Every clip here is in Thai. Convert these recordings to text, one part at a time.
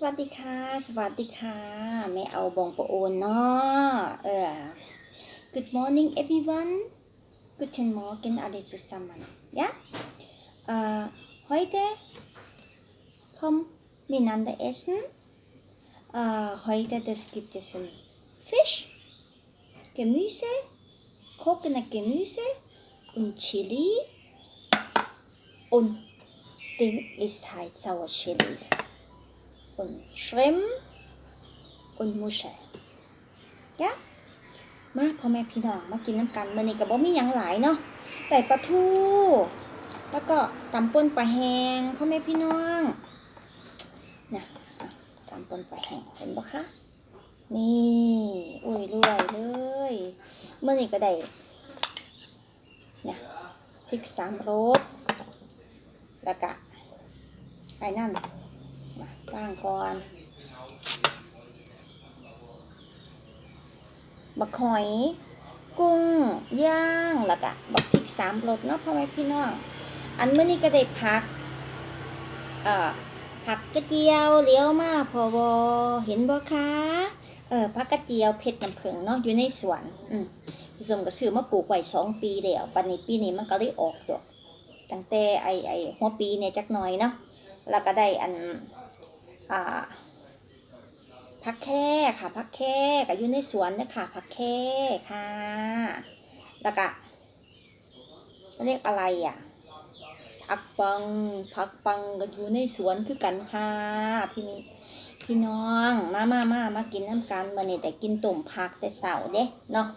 สวัสดีค่ะ สวัสดีค่ะไม่เอาบองปโอนเนาะเออ Good morning everyone. Guten Morgen alle zusammen. Ja? Äh, heute kommen wir miteinander essen. Äh, heute das gibt es ein Fisch Gemüse Coconut Gemüse und Chili. Und Ding ist halt sauer Chili und Shrimp und Muschel ยะมาพ่อแม่พี่น้องมากินน้ำกันมื้อนี้ก็บ่มีหยังหลายเนาะแต่ปลาทู แล้วก็ตำป่นปลาแห้งพ่อแม่พี่น้องนะอะตำป่นปลาแห้งเห็นบ่คะนี่อุ้ยรวยเลยมื้อนี้ก็ได้นี่ยพริกสามรสแล้วก็ไอ้นั่น มาตั้งก่อนบักหอย กุ้งย่างแล้วก็บักพริกสามรสเนาะพ่อแม่พี่น้อง อันเมื่อนี้ก็ได้พักเอ่อผักกระเจียวเลี้ยวมาพอวเห็นบ่คะเออผักกระเจียวเพชรน้ำผึ้งเนาะอยู่ในสวนอืมพี่สมก็ซื้อมาปลูกไว้สองปีแล้วปันนี้ปีนี้มันก็ได้ออกดอกตั้งแต่ไอไอหัวปีเนี่ยจักหน่อยเนาะแล้วก็ได้อัน ผักแค่ค่ะผักแค่ก็อยู่ในสวนเนยค่ะผักแค่ค่ะแล้วก็เรียกอะไรอะผักปังผักปังก็อยู่ในสวนคือกันค่ะพี่นี่พี่น้องมามามามากินน้ำกันมาเนี่ยแต่กินตุ่มผักแต่เสาร์เด้เนาะ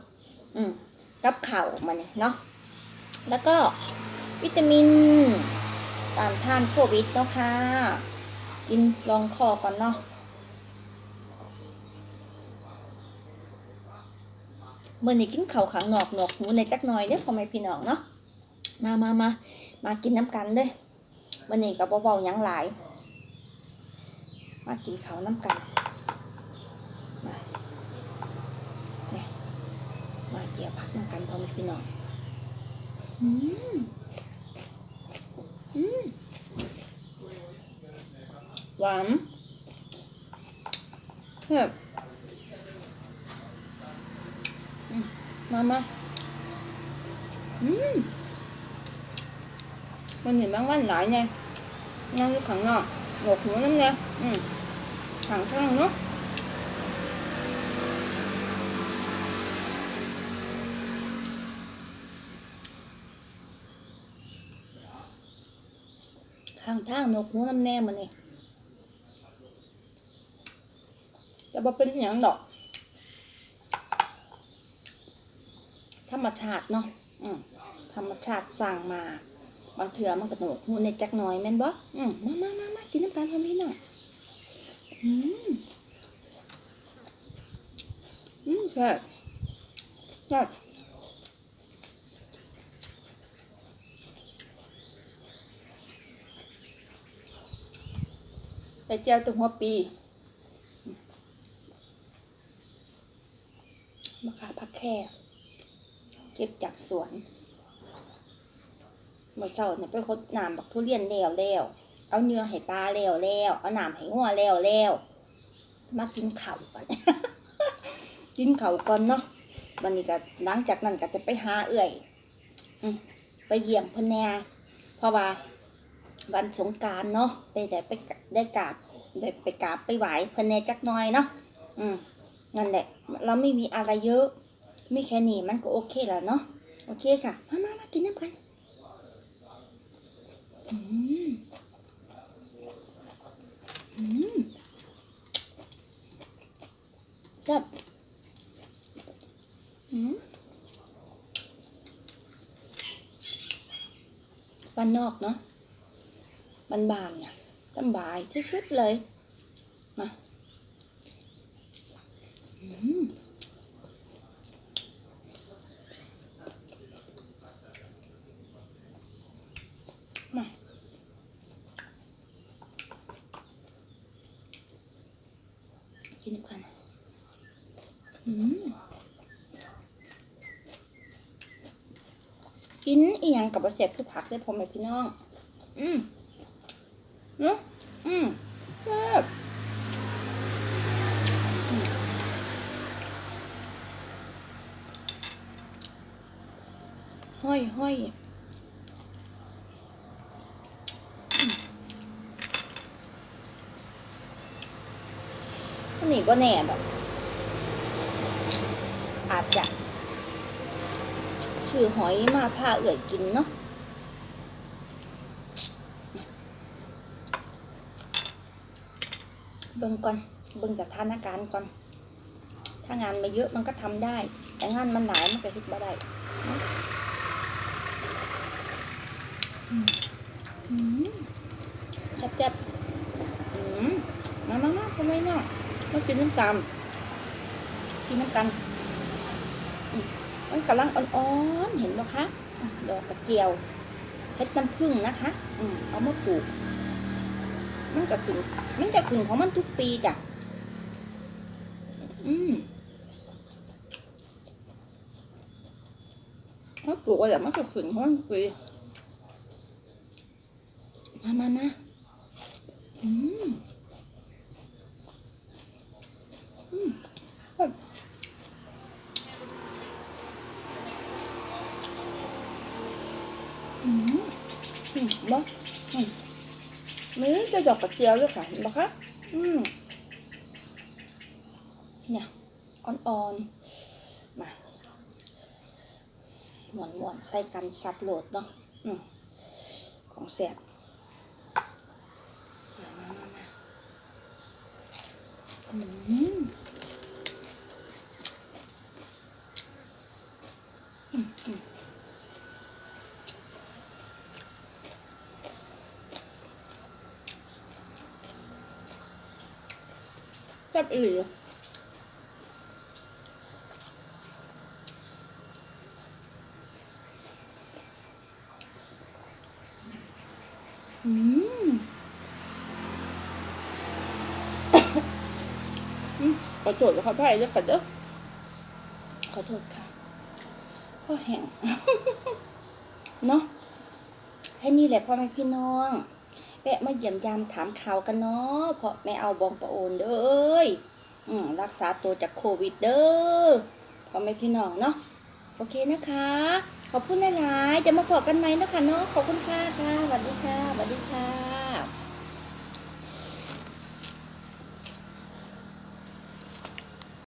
อืมกับเข่ามาเนี่ยเนาะแล้วก็วิตามินตามท่านโควิดเนาะค่ะ กินลองคอก่อนเนาะเมื่อนี้กินข้าวขังนอกหนอกหูในจักหน่อยเด้อพ่อแม่พี่น้องเนาะมามามามากินน้ำกันเด้อมื่อนี้ก็เบาๆยังหลาย มากินข้าวน้ำกันมาเนี่ยมาเจียวผักน้ำกันพ่อแม่พี่น้องอืมอืม หวานเฮ้ยอืมมามาอืมมันเห็นบางวันหลายไงนั่งอยู่ข้างนอกหลบหัวน้ำเนี่ยอืมข้างข้างเนาะข้างทางนกหูน้ำแน่มันนี่จะบ่เป็นอย่างดอก ธรรมชาติเนาะธรรมชาติสั่งมาบางเถื่อมันกระโดดหูในจักหน่อยแม่นบ่อืมมามามามากินน้ำกันพร้อมพี่น้องอืมอืมแซ่บแซ่บไปเจียวตัวหัวปี มะขามผัก แค่เก็บจากสวนเมื่อเช้าเนี่ยไปคดน้ำบักทุเรียนแล้วแล้วเอาเนื้อให้ปลาแล้วแล้วเอาน้ำให้งัวแล้วแล้วมากินข้าวก่อนกินข้าวก่อนเนาะวันนี้ก็หลังจากนั้นก็จะไปหาเอื่อยไปเยี่ยมพ่นแน่เพราะว่าวันสงการเนาะไปได้ไปได้กราบได้ไปกราบไปไหวพ่นแน่จักน่อยเนาะอืมนั่นแหละ เราไม่มีอะไรเยอะ ม่แค่นี้มันก็โอเคแล้วเนาะโอเคค่ะ มามามากินน้ำกันอืมอืมแซ่บอืมบ้านนอกเนาะบ้านบานเนี่ยสบายที่สุดเลยมาอืม ชิมกันกินอีหยังกับเสียบคืผักได้ผมไหมพี่น้อง อืมเนาะอืมเซ่บห้อยห้อย นนี้ก็แน่ดอกอาจจะชื่อหอยมาพาเอื่อยกินเนาะเบิ่งก่อนเบิ่งจากสถานาการก่อน ถ้างานมาเยอะมันก็ทำได้ แต่งานมันหลายมันก็คิดบ่ได้อืมอืมแซ่บๆอืมมามามาทำไมเนาะ มากินน้ำตาลกินน้ำกันอืมมันกำลังอ่อนๆเห็นไหมคะดอกกระเจียวเพชรน้ำผึ้งนะคะอืมเอามาปลูก มันจะขึ้นมันจะขึ้นของมันทุกปีจ้ะอืมมันปลูกไว้แล้วมันจะขึ้นของมันทุกปีมามามาอืมอืมแบบอืมอืม บ่อืมมือจะดอกกระเจียวด้วยค่ะเห็นปะคะอืมเนี่ยอ่อนๆมาหมวนหมวนๆใส่กันสัดโหลดเนาะอืมของแสบอืมอืมอืมแซ่บอีหลีอืมอืมขอโทษนะคะพ่ายเด้อค่ะเด้อขอโทษค่ะข้อแห้งเนาะให้นี่แหละพ่อแม่พี่น้อง แวะมาเยี่ยมยามถามข่าวกันเนาะเพราะแม่เอาบองประโอนเด้ออืมรักษาตัวจากโควิดเด้อพ่อแม่พี่น้องเนาะโอเคนะคะ ขอบคุณหลายๆจะมาพอกันไหมนะคะเนาะขอบคุณค่ะค่ะสวัสดีค่ะสวัสดีค่ะ